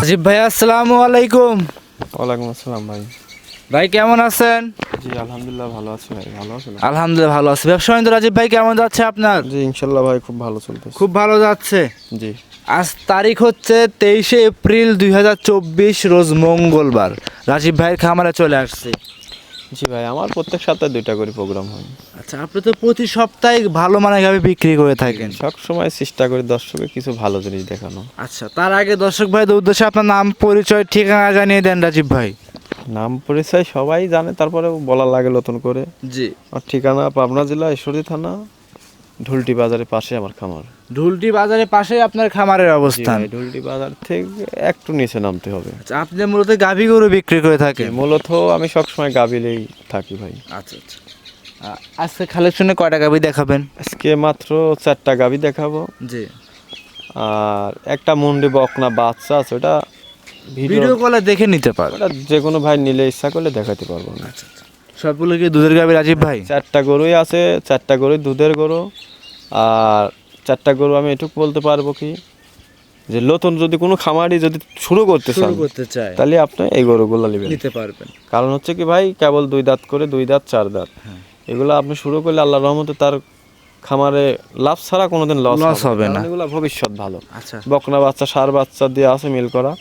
রাজীব ভাই আসসালামু আলাইকুম। ওয়ালাইকুম আসসালাম ভাই। ভাই কেমন আছেন? জি আলহামদুলিল্লাহ ভালো আছি ভাই ভালো আছেন? আলহামদুলিল্লাহ ভালো আছি। ব্যবসা বাণিজ্য রাজীব ভাই কেমন যাচ্ছে আপনার? জি ইনশাল্লাহ ভাই খুব ভালো চলতেছে। খুব ভালো যাচ্ছে? জি। আজ তারিখ হচ্ছে তেইশে এপ্রিল দুই হাজার চব্বিশ রোজ মঙ্গলবার। রাজীব ভাইয়ের খামারে চলে আসছি। জি ভাই আমার প্রত্যেক সপ্তাহে দুইটা করে প্রোগ্রাম হয়। আচ্ছা আপনি তো প্রতি সপ্তাহে ভালো মানের গাভি বিক্রি করে থাকেন। সব সময় চেষ্টা করি দর্শকে কিছু ভালো জিনিস দেখানো। আচ্ছা তার আগে দর্শক ভাইদের উদ্দেশ্যে আপনার নাম পরিচয় ঠিকানা জানিয়ে দেন রাজীব ভাই। নাম পরিচয় সবাই জানে তারপরে বলা লাগে নতুন করে। জি। আর ঠিকানা পাবনা জেলা ঈশ্বরী থানা। ঢুলটি বাজারের পাশে আমার খামার। ঢুলটি বাজারের পাশে আপনার খামারের অবস্থান। ঢুলটি বাজার থেকে একটু নিচে নামতে হবে। আচ্ছা আপনি মূলত গাভি গরু বিক্রি করে থাকেন? মূলত আমি সবসময় গাবিলেই থাকি ভাই। আচ্ছা আচ্ছা। আজকে কালেকশনে কয়টা গাভি দেখাবেন? আজকে মাত্র চারটা গাবি দেখাবো। জি। আর একটা মুন্ডি বকনা বাচ্চা আছে ওটা ভিডিও কলে দেখে নিতে পারবেন। ওটা যে কোনো ভাই নিলে ইচ্ছা করলে দেখাতে পারব না আচ্ছা আচ্ছা। সবগুলো কি দুধের গাভি রাজীব ভাই? চারটা গরুই আছে চারটা গরুই দুধের গরু। আর চারটা গরু আমি এটুকু বলতে পারব কি যে নতুন যদি কোনো খামারি যদি শুরু করতে চান করতে চাই তাহলে আপনি এই গরুগুলো নেবেন। নিতে পারবেন। কারণ হচ্ছে কি ভাই কেবল দুই দাঁত করে দুই দাঁত চার দাঁত। হ্যাঁ। এগুলো আপনি শুরু করলে আল্লাহ রহমতে তার খামারে লাভ ছাড়া কোনোদিন লস হবে না। এগুলো ভবিষ্যৎ ভালো। আচ্ছা। বকনা বাচ্চা সার বাচ্চা দিয়ে আছে মিল করা।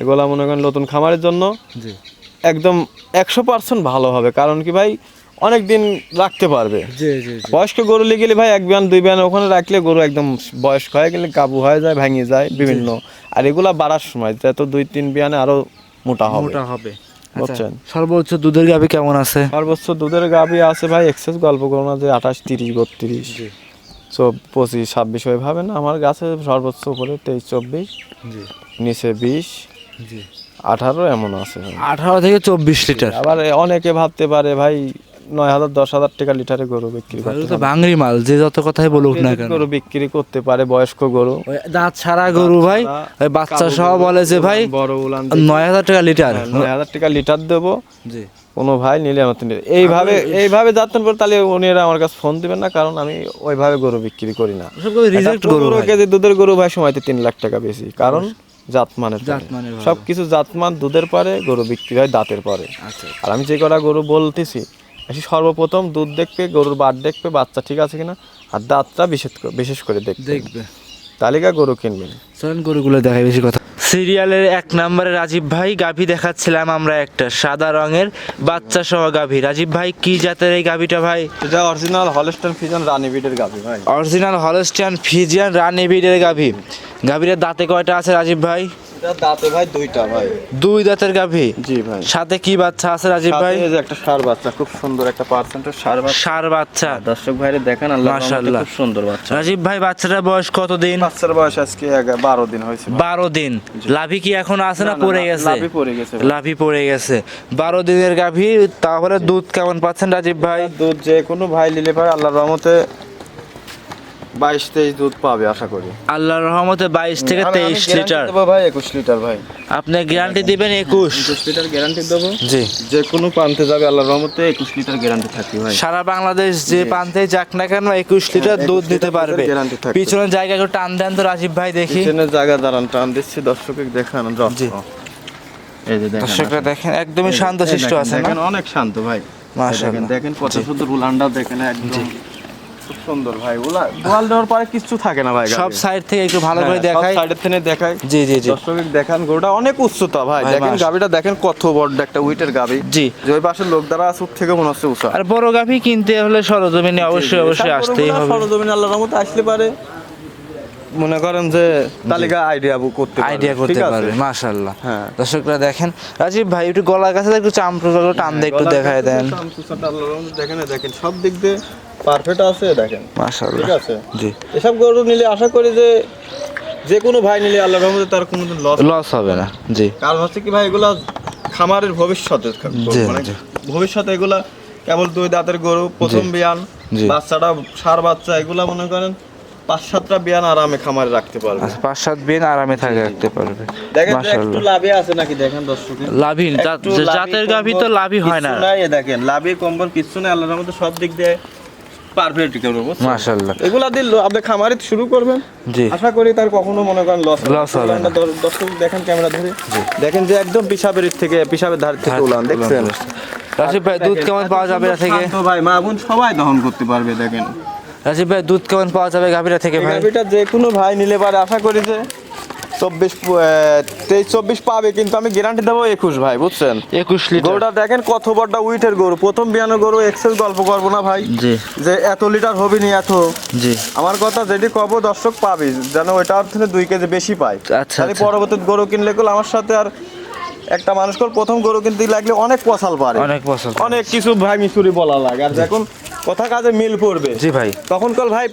এগুলা মনে করেন নতুন খামারের জন্য। জি। একদম একশো পার্সেন্ট ভালো হবে কারণ কি ভাই অনেক দিন রাখতে পারবে। বয়স্ক গরু নিয়ে গেলে ভাই এক বিয়ান দুই বিয়ান ওখানে রাখলে গরু একদম বয়স্ক হয়ে গেলে কাবু হয়ে যায় ভেঙে যায় বিভিন্ন। আর এগুলা বাড়ার সময় তো দুই তিন বিয়ানে আরও মোটা হবে। মোটা হবে। আচ্ছা, বুঝছেন? সর্বোচ্চ দুধের গাভি কেমন আছে? সর্বোচ্চ দুধের গাভি আছে ভাই এক্সেস গল্প করো না যে আঠাশ তিরিশ বত্রিশ। চো পঁচিশ ছাব্বিশ হয়ে ভাবে না আমার গাছে সর্বোচ্চ উপরে তেইশ চব্বিশ। নিচে বিশ। জি। আঠারো এমন আছে। আঠারো থেকে চব্বিশ লিটার। আবার অনেকে ভাবতে পারে ভাই নয় হাজার দশ হাজার টাকা লিটারে গরু বিক্রি তো বাংরি মাল যে যত কথাই বলুক না কেন। গরু বিক্রি করতে পারে বয়স্ক গরু। দাঁত ছাড়া গরু ভাই বাচ্চা সহ বলে যে ভাই বড় উলান নয় হাজার টাকা লিটার। নয় হাজার টাকা লিটার দেবো। জি। কোনো ভাই নিলে আমার এইভাবে এইভাবে যাতেন পর তাহলে উনিরা আমার কাছে ফোন দিবেন না কারণ আমি ওইভাবে গরু বিক্রি করি না। কেজি দুধের গরু ভাই সময়তে তিন লাখ টাকা বেশি। কারণ জাতমানের। জাতমানের। সব কিছু জাতমান দুধের পরে গরু বিক্রি হয় দাঁতের পরে। আচ্ছা আর আমি যে কটা গরু বলতেছি সর্বপ্রথম দুধ দেখবে গরুর বাট দেখবে বাচ্চা ঠিক আছে কিনা আর দাঁতটা বিশেষ করে বিশেষ করে দেখবে দেখবে। তালিকা গরু কিনবেন। চলেন গরুগুলো দেখাই বেশি কথা। সিরিয়ালের এক নম্বরে রাজীব ভাই গাভী দেখাচ্ছিলাম আমরা একটা সাদা রঙের বাচ্চা সহ গাভী। রাজীব ভাই কি জাতের এই গাভীটা ভাই? এটা অরিজিনাল হলস্টন ফিজন রানী গাভী ভাই। অরিজিনাল হলস্টিয়ান ফিজিয়ান রানি বিডের গাভী। গাভীর দাঁতে কয়টা আছে রাজীব ভাই? দাঁতে ভাই দুইটা ভাই। দুই দাঁতের গাভী? জি ভাই। সাথে কি বাচ্চা আছে রাজীব ভাই? এই যে একটা সার বাচ্চা খুব সুন্দর একটা পার্সেন্টের সার বাচ্চা। সার বাচ্চা। দর্শক ভাইরে দেখেন আল্লাহ মাশাআল্লাহ। খুব সুন্দর বাচ্চা। রাজীব ভাই বাচ্চাটার বয়স কতদিন? বাচ্চার বয়স আজকে এগা- বারো দিন হয়েছে বারো দিন। লাভি কি এখন আছে না পড়ে গেছে? লাভই পড়ে গেছে লাভি পড়ে গেছে। বারো দিনের গাভী তাহলে দুধ কেমন পাচ্ছেন রাজীব ভাই? দুধ যে কোনো ভাই নিলে পারে আল্লাহর রহমতে বাইশ তেইশ দুধ পাবে আশা করি। আল্লাহর রহমতে বাইশ থেকে তেইশ লিটার। দেবো ভাই একুশ লিটার ভাই। আপনি গ্যারান্টি দিবেন একুশ। একুশ লিটার গ্যারান্টি দেবো। জি। যে কোনো প্রান্তে যাবে আল্লাহর রহমতে একুশ লিটার গ্যারান্টি থাকবে ভাই। সারা বাংলাদেশ যে প্রান্তে যাক না কেন একুশ লিটার হ্যাঁ, দুধ দিতে পারবে। পিছনের জায়গা একটু টান দেন তো রাজীব ভাই দেখি। পিছনের জায়গা দাঁড়ান টান দিচ্ছি দর্শকে দেখান জি। দেখেন দর্শকরা দেখেন একদমই শান্ত শিষ্ট আছে দেখেন অনেক শান্ত ভাই। মাশাআল্লাহ। দেখেন, কত সুন্দর উলানটা দেখেন একদম খুব সুন্দর ভাই গোয়াল দেওয়ার পরে কিছু থাকে না ভাই সব সাইড থেকে একটু ভালো করে হ্যাঁ, দেখাই। সাইডের থেকে দেখাই। জি জি জি। দর্শক দেখান গরুটা অনেক উচ্চতা ভাই। দেখেন গাবিটা দেখেন কত বড় একটা উইটের গাবি জি। যে ওই পাশের লোক দ্বারা থেকে মনে হচ্ছে উঁচা। আর বড় গাভী কিনতে হলে সরজমিনে অবশ্যই অবশ্যই আসতেই হবে। সরজমিন আল্লাহর রহমতে আসলে পারে। মনে করেন যে তালিকা আইডিয়া করতে আইডিয়া করতে? পারবে মাশাআল্লাহ। হ্যাঁ। দর্শকরা দেখেন। রাজীব ভাই একটু গলার কাছে একটু চামড়া টান দিয়ে একটু দেখায় দেন। দেখেন দেখেন সব দিক দিয়ে পারফেক্ট আছে দেখেন। মাশাআল্লাহ। ঠিক আছে? জি। এসব গরু নিলে আশা করি যে যে কোনো ভাই নিলে আল্লাহর রহমতে তার কোনোদিন লস লস হবে না জি। কারণ হচ্ছে কি ভাই এগুলা খামারের ভবিষ্যতে। মানে ভবিষ্যতে এগুলা কেবল দুই দাঁতের গরু প্রথম বিয়ান বাচ্চাটা সার বাচ্চা এগুলা মনে করেন পাঁচ সাতটা বিয়ান আরামে খামারে রাখতে পারবে। আচ্ছা, পাঁচ সাত দিন আরামে থাকে রাখতে পারবে। দেখেন একটু লাভে আছে নাকি? দেখেন দর্শকে। লাভই লাভি জাতের গাভী তো হয় না। দেখেন লাভে কম্বল কিচ্ছু নাই আল্লাহর মধ্যে সব দিক দিয়ে পারফেক্ট বুঝছেন? এগুলা দিল আপনি খামারে শুরু করবেন। জি। আশা করি তার কখনো মনে করেন লস Loss হবে না। দর্শক দেখেন ক্যামেরা ধরে। দেখেন যে একদম থেকে ধার থেকে উলান দেখছেন? রাজীব ভাই দুধ কেমন পাওয়া যাবে থেকে? তো ভাই মা বোন সবাই দহন করতে পারবে দেখেন। রাজীব ভাই দুধ কেমন পাওয়া যাবে গাভীরা থেকে ভাই? গাভিটা যে কোনো ভাই নিলে পারে। আশা করি যে চব্বিশ তেইশ চব্বিশ পাবে কিন্তু আমি গ্যারান্টি দেবো একুশ ভাই বুঝছেন? একুশ লিটার গরুটা দেখেন কত বড়টা উইটের গরু। প্রথম বিয়ানো গরু এক্সেল গল্প করব না ভাই। জি। যে এত লিটার হবে নি এত। জি। আমার কথা যেটি কব দর্শক পাবি যেন ওইটার থেকে দুই কেজি বেশি পায়। আচ্ছা, আচ্ছা। পরবর্তী গরু কিনলে গুলো আমার সাথে আর একটা মানুষকে প্রথম গরু কিনতে লাগলে অনেক পছাল পারে। অনেক পছন্দ অনেক কিছু ভাই মিশুরি বলা লাগে। আর যখন কথা কাজে মিল পড়বে। জি ভাই। তখন কল ভাই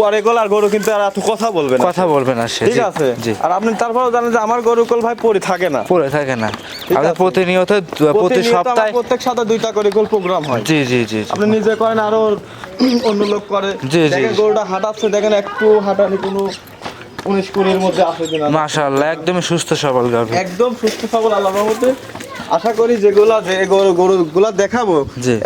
পরে গল আর গরু কিন্তু আর এত কথা বলবে না। কথা বলবেন না সে ঠিক আছে? আর আপনি তারপরেও জানেন যে আমার গরু কল ভাই পরে থাকে না। পড়ে থাকে না। আমাদের প্রতিনিয়ত প্রতি সপ্তাহে প্রত্যেক সাথে দুইটা করে গোল প্রোগ্রাম হয়। জি জি জি। আপনি নিজে করেন আরও অন্য লোক করে। জি, জি, দেখেন গরুটা হাঁটাচ্ছে দেখেন একটু হাঁটানি কোনো উনিশ কুড়ির মধ্যে আসে কিনা। মাশাআল্লাহ একদমই সুস্থ সবল গাভী একদম সুস্থ সবল আল্লাহর মধ্যে আশা করি যেগুলা যে গরু গরুগুলা দেখাবো।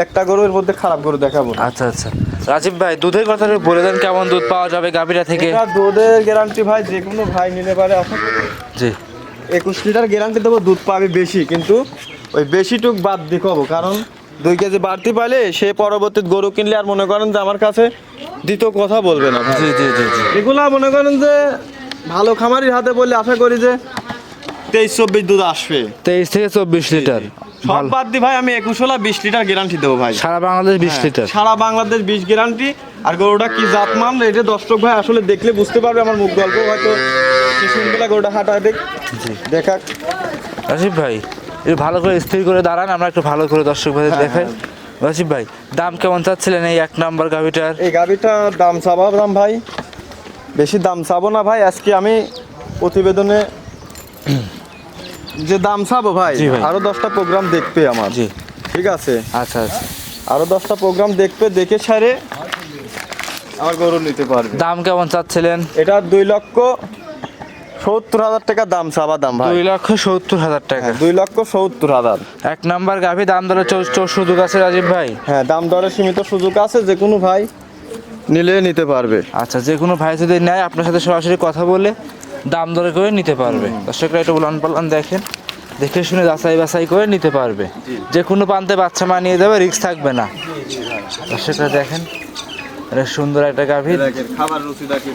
একটা গরুর মধ্যে খারাপ গরু দেখাবো আচ্ছা আচ্ছা। রাজীব ভাই দুধের কথা বলে দেন কেমন দুধ পাওয়া যাবে গাভীরা থেকে? দুধের গ্যারান্টি ভাই যে কোনো ভাই নিলে পারে আশা করি। জি। একুশ লিটার গ্যারান্টি দেবো দুধ পাবে বেশি কিন্তু ওই বেশিটুক বাদ দেখাবো কারণ দুই কেজি বাড়তি পাইলে সে পরবর্তী গরু কিনলে আর মনে করেন যে আমার কাছে দ্বিতীয় কথা বলবে না জি জি জি জি। এগুলা মনে করেন যে ভালো খামারির হাতে বললে আশা করি যে তেইশ চব্বিশ দুধ আসবে। তেইশ থেকে চব্বিশ লিটার। সব। বাদ দি ভাই আমি একুশ হলা বিশ লিটার গ্যারান্টি দেবো ভাই। সারা বাংলাদেশ বিশ লিটার। সারা বাংলাদেশ বিশ গ্যারান্টি আর গরুটা কি জাত মান এটা দর্শক ভাই আসলে দেখলে বুঝতে পারবে আমার মুখ গল্প হয়তো বেলা গরুটা হাঁটা দেখ জি। দেখাক। রাজীব ভাই একটু ভালো করে স্থির করে দাঁড়ান আমরা একটু ভালো করে দর্শক ভাই হ্যাঁ, দেখাই। রাজীব ভাই দাম কেমন চাচ্ছিলেন এই এক নাম্বার গাভিটার? এই গাভিটা দাম চাবো দাম ভাই। বেশি দাম চাবো না ভাই আজকে আমি প্রতিবেদনে যে দাম চাবো ভাই। আরও দশটা প্রোগ্রাম দেখবে আমার। জি। ঠিক আছে? আচ্ছা আচ্ছা। আরও দশটা প্রোগ্রাম দেখবে দেখে সারে আমার গরু নিতে পারবে। দাম কেমন চাচ্ছিলেন? এটা দুই লক্ষ সত্তর হাজার টাকা দাম চাবা দাম ভাই। দুই লক্ষ সত্তর হাজার টাকা। হ্যাঁ, দুই লক্ষ সত্তর হাজার। এক নাম্বার গাভি দাম দরে সুযোগ আছে রাজীব ভাই? হ্যাঁ দাম দরে সীমিত সুযোগ আছে যে কোনো ভাই নিলে নিতে পারবে। আচ্ছা যে কোনো ভাই যদি নেয় আপনার সাথে সরাসরি কথা বলে দাম দরে করে নিতে পারবে। দর্শকরা একটু উলান পালান দেখেন। দেখে শুনে যাচাই বাছাই করে নিতে পারবে। যে কোনো প্রান্তে বাচ্চা মানিয়ে দেবে রিস্ক থাকবে না। দর্শকরা দেখেন এটা সুন্দর একটা গাভী খাবার রুচি দেখে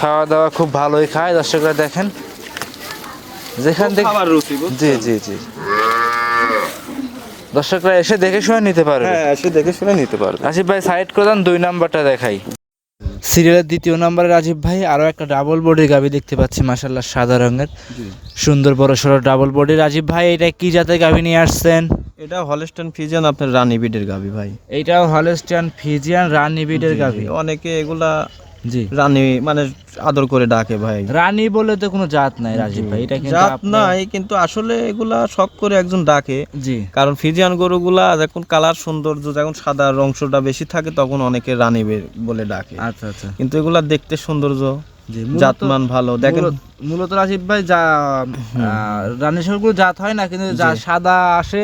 খাওয়া দাওয়া খুব ভালোই খায় দর্শকরা দেখেন। যেখান থেকে জি জি জি। দর্শকরা এসে দেখে শুনে নিতে পারবে। হ্যাঁ এসে দেখে শুনে নিতে পারবে। রাজীব ভাই সাইড করে দেন দুই নাম্বারটা দেখাই। সিরিয়ালের দ্বিতীয় নম্বরে রাজীব ভাই আরও একটা ডাবল বডির গাভি দেখতে পাচ্ছি মাসাল্লাহ সাদা রঙের। সুন্দর বড় সড়ো ডাবল বডি রাজীব ভাই এটা কি জাতের গাভি নিয়ে আসছেন? এটা হলেস্টান ফিজিয়ান আপনার রানিবিডের গাভি ভাই। এইটাও হলেস্টান ফিজিয়ান রানিবিডের গাভি। অনেকে এগুলা জি। রানী মানে আদর করে ডাকে ভাই। রানী বলে তো কোনো জাত নাই রাজীব ভাই এটা কিন্তু জাত নাই কিন্তু আসলে এগুলা শখ করে একজন ডাকে। জি। কারণ ফিজিয়ান গরুগুলা যখন কালার সৌন্দর্য যখন সাদা অংশটা বেশি থাকে তখন অনেকে রানী বলে ডাকে। আচ্ছা আচ্ছা। কিন্তু এগুলা দেখতে সৌন্দর্য। জাতমান ভালো। দেখেন মূলত- মূলত ভাই যা রানেশ্বরগুলো জাত হয় না কিন্তু যা সাদা আসে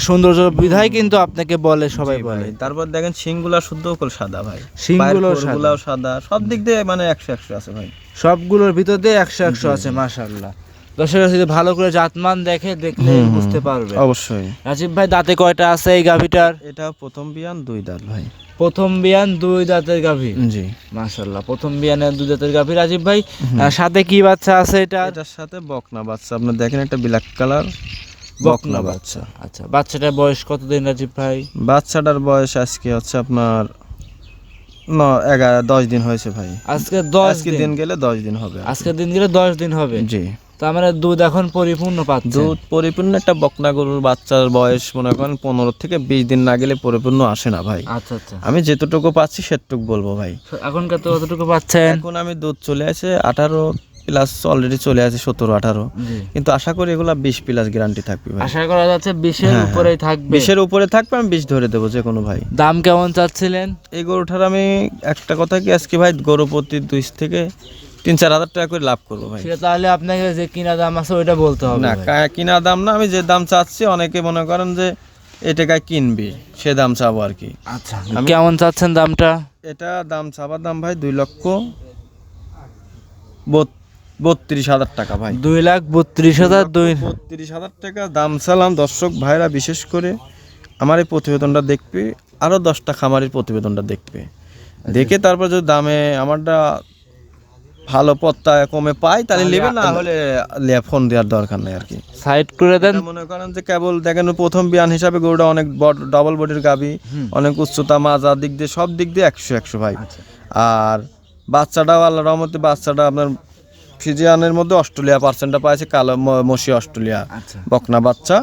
সৌন্দর্য বিধায় কিন্তু আপনাকে বলে সবাই বলে। তারপর দেখেন শিংগুলা শুদ্ধ করে সাদা ভাই। শিংগুলো সাদা। সব দিক দিয়ে মানে একশো একশো আছে ভাই। সবগুলোর ভিতর দিয়ে একশো একশো আছে মাশাল্লাহ দর্শক যদি ভালো করে জাতমান দেখে দেখলে বুঝতে পারবে। অবশ্যই। রাজীব ভাই দাঁতে কয়টা আছে এই গাভিটার? এটা প্রথম বিয়ান দুই দাঁত ভাই। প্রথম বিয়ান দুই দাঁতের গাভি? জি। মাশাল্লাহ প্রথম বিয়ানের দুই দাঁতের গাভি। রাজীব ভাই সাথে কি বাচ্চা আছে এটা এটার সাথে বকনা বাচ্চা। আপনি দেখেন একটা ব্ল্যাক কালার বকনা বাচ্চা। আচ্ছা বাচ্চাটার বয়স কতদিন রাজীব ভাই? বাচ্চাটার বয়স আজকে হচ্ছে আপনার ন এগারো দশ দিন হয়েছে ভাই। আজকে দশ আজকে দিন। দিন গেলে দশ দিন হবে। আজকের দিন গেলে দশ দিন হবে। জি। তার মানে দুধ এখন পরিপূর্ণ পাচ্ছে। দুধ পরিপূর্ণ একটা বকনা গরুর বাচ্চার বয়স মনে করেন পনেরো থেকে বিশ দিন না গেলে পরিপূর্ণ আসে না ভাই। আচ্ছা আচ্ছা। আমি যেতটুকু পাচ্ছি সেটুকু বলব ভাই। এখনকার তো কতটুকু পাচ্ছেন। এখন আমি দুধ চলে আসে আঠারো প্লাস অলরেডি চলে আসে সতেরো আঠারো। কিন্তু আশা করি এগুলা বিশ প্লাস গ্যারান্টি থাকবে আশা করা যাচ্ছে বিশের হ্যাঁ, উপরেই থাকবে। বিশের উপরে থাকবে আমি বিশ ধরে দেবো যে কোনো ভাই। দাম কেমন চাচ্ছিলেন? এই গরুটার আমি একটা কথা কি আজকে ভাই গরু প্রতি দুই থেকে তিন চার হাজার টাকা করে লাভ করব ভাই। সেটা তাহলে আপনাকে যে কিনা দাম আছে ওইটা বলতে হবে না। কিনা দাম না আমি যে দাম চাচ্ছি অনেকে মনে করেন যে এই টাকায় কিনবি সে দাম চাবো আর কি। আচ্ছা কেমন চাচ্ছেন দামটা? এটা দাম চাবার দাম ভাই দুই লক্ষ বত- বত্রিশ হাজার টাকা ভাই। দুই লাখ বত্রিশ হাজার দুই বত্রিশ হাজার টাকা দাম চালাম। দর্শক ভাইরা বিশেষ করে আমার এই প্রতিবেদনটা দেখবে আরও দশটা খামারের প্রতিবেদনটা দেখবে। দেখে তারপর যদি দামে আমারটা ভালো পত্তা কমে পাই তাহলে নেবে না হলে লে- ফোন দেওয়ার দরকার নেই আর কি। সাইড করে দেন। মনে করেন যে কেবল দেখেন প্রথম বিয়ান হিসাবে গরুটা অনেক ডবল বডির গাবি অনেক উচ্চতা মাজা দিক দিয়ে সব দিক দিয়ে একশো একশো ভাই। আর বাচ্চাটাও আল্লাহ রহমতে বাচ্চাটা আপনার ফিজিয়ানের মধ্যে অস্ট্রেলিয়া পার্সেন্টটা পাইছে কালো মসি অস্ট্রেলিয়া আচ্ছা। বকনা বাচ্চা।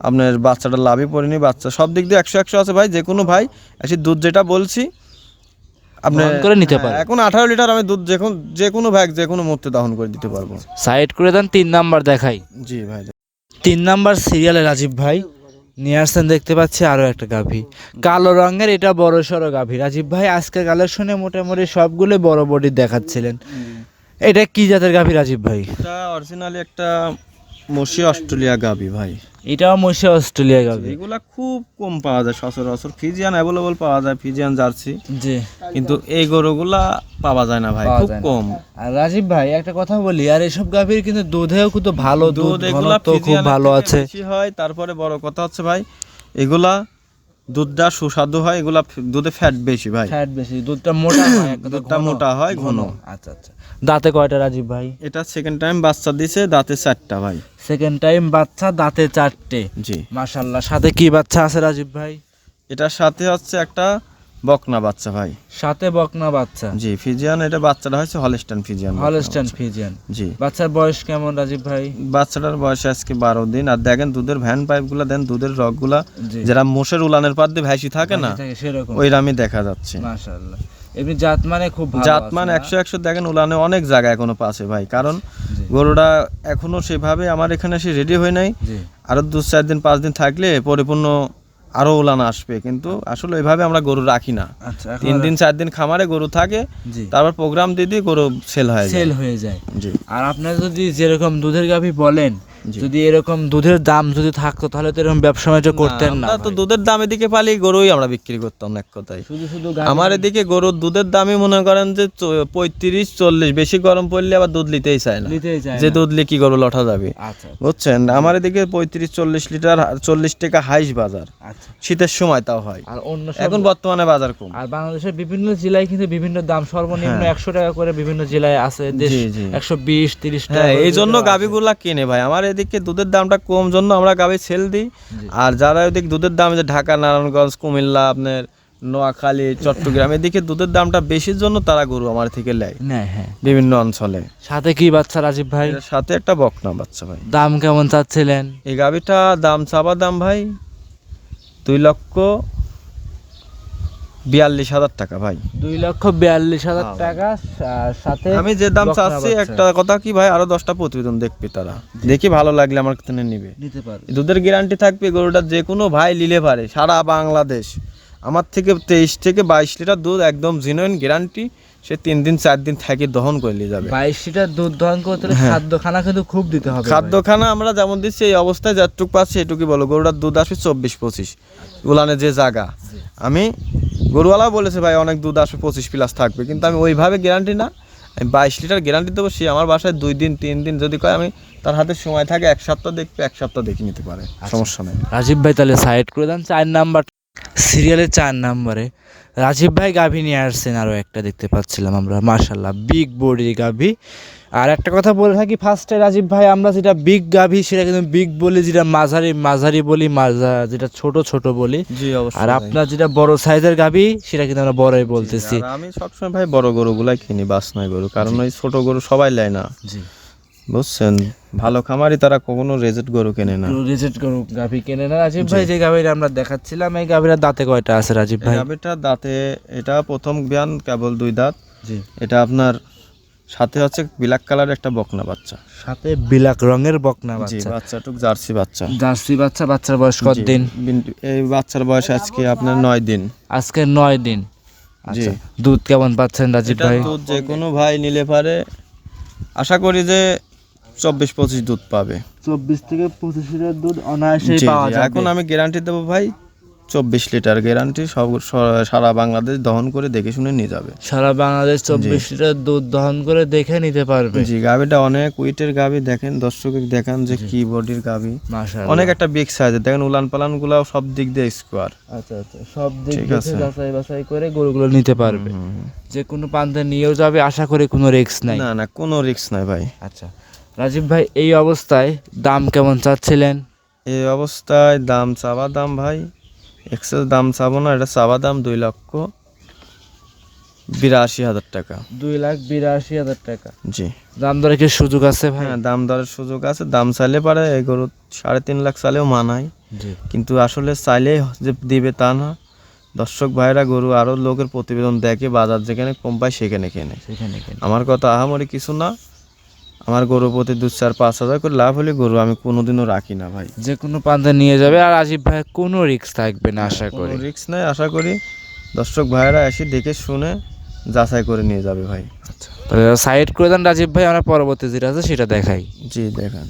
আপনার বাচ্চাটা লাভই পড়েনি বাচ্চা সব দিক দিয়ে একশো একশো আছে ভাই যে কোনো ভাই এসে দুধ যেটা বলছি আপনি করে নিতে পারবে। এখন আঠারো লিটার আমি দুধ যে কোনো যে কোনো ভাই যে কোনো মুহূর্তে দহন করে দিতে পারব। সাইড করে দেন তিন নাম্বার দেখাই। জি ভাই তিন নাম্বার সিরিয়ালে রাজীব ভাই। নিয়ে আসছেন দেখতে পাচ্ছি আরও একটা গাভী। কালো রঙের এটা বড় সড়ো গাভী। রাজীব ভাই আজকে কালেকশনে মোটামুটি সবগুলো বড় বডি দেখাচ্ছিলেন। এটা কি জাতের গাভী রাজীব ভাই? এটা অরিজিনালি একটা মসি অস্ট্রেলিয়া গাবি ভাই। এটাও মসি অস্ট্রেলিয়া গাভী এগুলা খুব কম পাওয়া যায় সচরাচর। ফিজিয়ান অ্যাভেলেবল পাওয়া যায় ফিজিয়ান জার্সি। জি। কিন্তু এই গরুগুলা পাওয়া যায় না ভাই খুব কম। আর রাজীব ভাই একটা কথা বলি আর এসব গাভীর কিন্তু দুধেও কিন্তু ভালো দুধ এগুলা খুব ভালো আছে। হয় তারপরে বড় কথা হচ্ছে ভাই এগুলা দুধটা সুস্বাদু হয় এগুলা দুধে ফ্যাট বেশি ভাই। ফ্যাট বেশি দুধটা মোটা হয় দুধটা মোটা হয় ঘন। আচ্ছা আচ্ছা। দাঁতে কয়টা রাজীব ভাই? এটা সেকেন্ড টাইম বাচ্চা দিছে দাঁতে চারটা ভাই। সেকেন্ড টাইম বাচ্চা দাঁতে চারটে। জি। মাশাল্লাহ সাথে কি বাচ্চা আছে রাজীব ভাই? এটার সাথে হচ্ছে একটা বকনা বাচ্চা ভাই। সাথে বকনা বাচ্চা। জি ফিজিয়ান এটা বাচ্চাটা হচ্ছে হলস্টান ফিজিয়ান বাচ্চা। ফিজিয়ান। জি। বাচ্চার বয়স কেমন রাজীব ভাই? বাচ্চাটার বয়স আজকে বারো দিন। আর দেখেন দুধের ভ্যান পাইপগুলা দেন দুধের রগগুলা জি। যারা মোষের উলানের পাত দিয়ে ভ্যাসি থাকে না ওই রামই দেখা যাচ্ছে। এমনি মানে খুব ভালো জাতমান দেখেন উলানে অনেক জায়গা এখনও পাচ্ছে ভাই। কারণ। গরুটা এখনও সেভাবে আমার এখানে এসে রেডি হয় নাই। আরও দু চার দিন পাঁচ দিন থাকলে পরিপূর্ণ আরও উলান আসবে কিন্তু আসলে ওইভাবে আমরা গরু রাখি না। আচ্ছা তিন দিন চার দিন খামারে গরু থাকে তারপর প্রোগ্রাম দিয়ে দিয়ে গরু সেল হয়ে সেল হয়ে যায়। জি। আর আপনার যদি যেরকম দুধের গাভী বলেন। যদি এরকম দুধের দাম যদি থাকতো তাহলে তো এরকম ব্যবসা বাণিজ্য করতেন না তো দুধের দামের দিকে পালি গরুই আমরা বিক্রি করতাম এক কথায়। শুধু শুধু আমার এদিকে গরুর দুধের দামই মনে করেন যে পঁয়ত্রিশ চল্লিশ বেশি গরম পড়লে আবার দুধ নিতেই চায় না। যে দুধ নিয়ে কি গরু লঠা যাবে। আচ্ছা বুঝছেন? আমার এদিকে পঁয়ত্রিশ চল্লিশ লিটার চল্লিশ টাকা হাইস বাজার। আচ্ছা। শীতের সময় তাও হয়। আর অন্য এখন বর্তমানে বাজার কম। আর বাংলাদেশের বিভিন্ন জেলায় কিন্তু বিভিন্ন দাম সর্বনিম্ন হ্যাঁ। একশো টাকা করে বিভিন্ন জেলায় আছে। একশো বিশ তিরিশ টাকা হ্যাঁ এই জন্য। গাভিগুলা কিনে ভাই। আমার এদিকে দুধের দামটা কম জন্য আমরা গাভি সেল দিই। আর যারা ওদিকে দুধের দাম যে ঢাকা নারায়ণগঞ্জ কুমিল্লা আপনার নোয়াখালী চট্টগ্রাম এদিকে দুধের দামটা বেশির জন্য তারা গরু আমার থেকে নেয়। নেয় হ্যাঁ। বিভিন্ন অঞ্চলে। সাথে কি বাচ্চা রাজীব ভাই? সাথে একটা বকনা বাচ্চা ভাই। দাম কেমন চাচ্ছিলেন? এই গাভিটা দাম চাবা দাম ভাই দুই লক্ষ বিয়াল্লিশ হাজার টাকা ভাই। দুই লক্ষ বিয়াল্লিশ হাজার হ্যাঁ। টাকা সাথে আমি যে দাম চাচ্ছি একটা কথা কি ভাই? আরও দশটা প্রতিবেদন দেখবে তারা। দেখি ভালো লাগলে আমার কাছে নিবে। নিতে পারবে। দুধের গ্যারান্টি থাকবে গরুটা যে কোনো ভাই নিলে পারে সারা বাংলাদেশ। আমার থেকে তেইশ থেকে বাইশ লিটার দুধ একদম জিনুইন গ্যারান্টি সে তিন দিন চার দিন থেকে দহন করে নিয়ে যাবে। বাইশ লিটার দুধ দহন করতে হলে খাদ্য কিন্তু খুব দিতে হবে খাদ্যখানা আমরা যেমন দিচ্ছি এই অবস্থায় যতটুকু পাচ্ছি এটুকুই বলো। গরুটার দুধ আসবে চব্বিশ পঁচিশ। উলানে যে জায়গা। আমি গরুওয়ালাও বলেছে ভাই অনেক দুধ আসবে পঁচিশ প্লাস থাকবে। কিন্তু আমি ওইভাবে গ্যারান্টি না। আমি বাইশ লিটার গ্যারান্টি দেবো সে আমার বাসায় দুই দিন তিন দিন যদি কয় আমি তার হাতে সময় থাকে এক সপ্তাহ দেখবে এক সপ্তাহ দেখে নিতে পারে। সমস্যা নেই। রাজীব ভাই তাহলে সাইড করে দেন চার নাম্বার। সিরিয়ালের চার নাম্বারে। রাজীব ভাই গাভী নিয়ে আসছেন আরও একটা দেখতে পাচ্ছিলাম আমরা মার্শাল্লাহ বিগ বডি গাভী। আর একটা কথা বলে থাকি ফার্স্টে রাজীব ভাই আমরা যেটা বিগ গাভী সেটা কিন্তু বিগ বলি যেটা মাঝারি মাঝারি বলি মাজা যেটা ছোট ছোট বলি। আর আপনার যেটা বড় সাইজের গাভী সেটা কিন্তু আমরা বড়ই বলতেছি। আমি সবসময় ভাই বড় গরুগুলাই কিনি বাসনায় গরু কারণ ওই ছোট গরু সবাই নেয় না। জি। বুঝছেন? ভালো খামারি তারা কখনো রেজেট গরু কেনে না। রেজেট গরু গাভী কেনে না রাজীব ভাই যে গাভীটা আমরা দেখাচ্ছিলাম এই গাভীরা দাঁতে কয়টা আছে রাজীব ভাই? গাভিটা দাঁতে এটা প্রথম জ্ঞান কেবল দুই দাঁত। জি। এটা আপনার সাথে হচ্ছে বিলাক কালার একটা বকনা বাচ্চা। সাথে বিলাক রঙের বকনা জি বাচ্চা। বাচ্চাটুক জার্সি বাচ্চা। জার্সি বাচ্চা বাচ্চার বয়স কত দিন? এই বাচ্চার বয়স আজকে আপনার নয় দিন। আজকে নয় দিন। আচ্ছা দুধ কেমন পাচ্ছেন রাজীব ভাই? দুধ যে কোনো ভাই নিলে পারে। আশা করি যে চব্বিশ পঁচিশ দুধ পাবে। চব্বিশ থেকে পঁচিশ লিটার দুধ অনায়াসেই জি, পাওয়া যাবে। এখন আমি গ্যারান্টি দেবো ভাই চব্বিশ লিটার গ্যারান্টি সব সারা বাংলাদেশ দহন করে দেখে শুনে নিয়ে যাবে। সারা বাংলাদেশ চব্বিশ লিটার দুধ দহন করে দেখে নিতে পারবে। জি গাভিটা অনেক উইটের গাভি দেখেন দর্শকে দেখান যে কি বডির গাভি। অনেক একটা বিগ সাইজের দেখেন উলান পালান গুলাও সব দিক দিয়ে স্কোয়ার আচ্ছা আচ্ছা। সব দিক আছে। যাচাই বাছাই করে গরুগুলো নিতে পারবে। যে কোনো প্রান্তে নিয়েও যাবে আশা করি কোনো রিস্ক নাই। না না কোনো রিস্ক নাই ভাই। আচ্ছা। রাজীব ভাই এই অবস্থায় দাম কেমন চাচ্ছিলেন? এই অবস্থায় দাম চাবা দাম ভাই এক্সেস দাম চাবো না এটা চাবা দাম দুই লক্ষ বিরাশি হাজার টাকা। দুই লাখ বিরাশি হাজার টাকা। জি। দাম দরে কি সুযোগ আছে ভাই? হ্যাঁ দাম দরের সুযোগ আছে দাম চাইলে পারে এই গরু সাড়ে তিন লাখ চাইলেও মানায়। জি। কিন্তু আসলে চাইলে যে দিবে তা না। দর্শক ভাইরা গরু আরও লোকের প্রতিবেদন দেখে বাজার যেখানে কম পায় সেখানে কেনে। সেখানে কেন। আমার কথা আহামরি কিছু না। আমার গরু প্রতি দু চার পাঁচ হাজার করে লাভ হলে গরু আমি কোনোদিনও রাখি না ভাই। যে কোনো প্রান্তে নিয়ে যাবে। আর আজিব ভাই কোনো রিস্ক থাকবে না আশা করি। রিস্ক নাই আশা করি। দর্শক ভাইয়েরা এসে দেখে শুনে যাচাই করে নিয়ে যাবে ভাই। সাইড করে দেন রাজীব ভাই আমরা পরবর্তী যেটা আছে সেটা দেখাই। জি দেখান।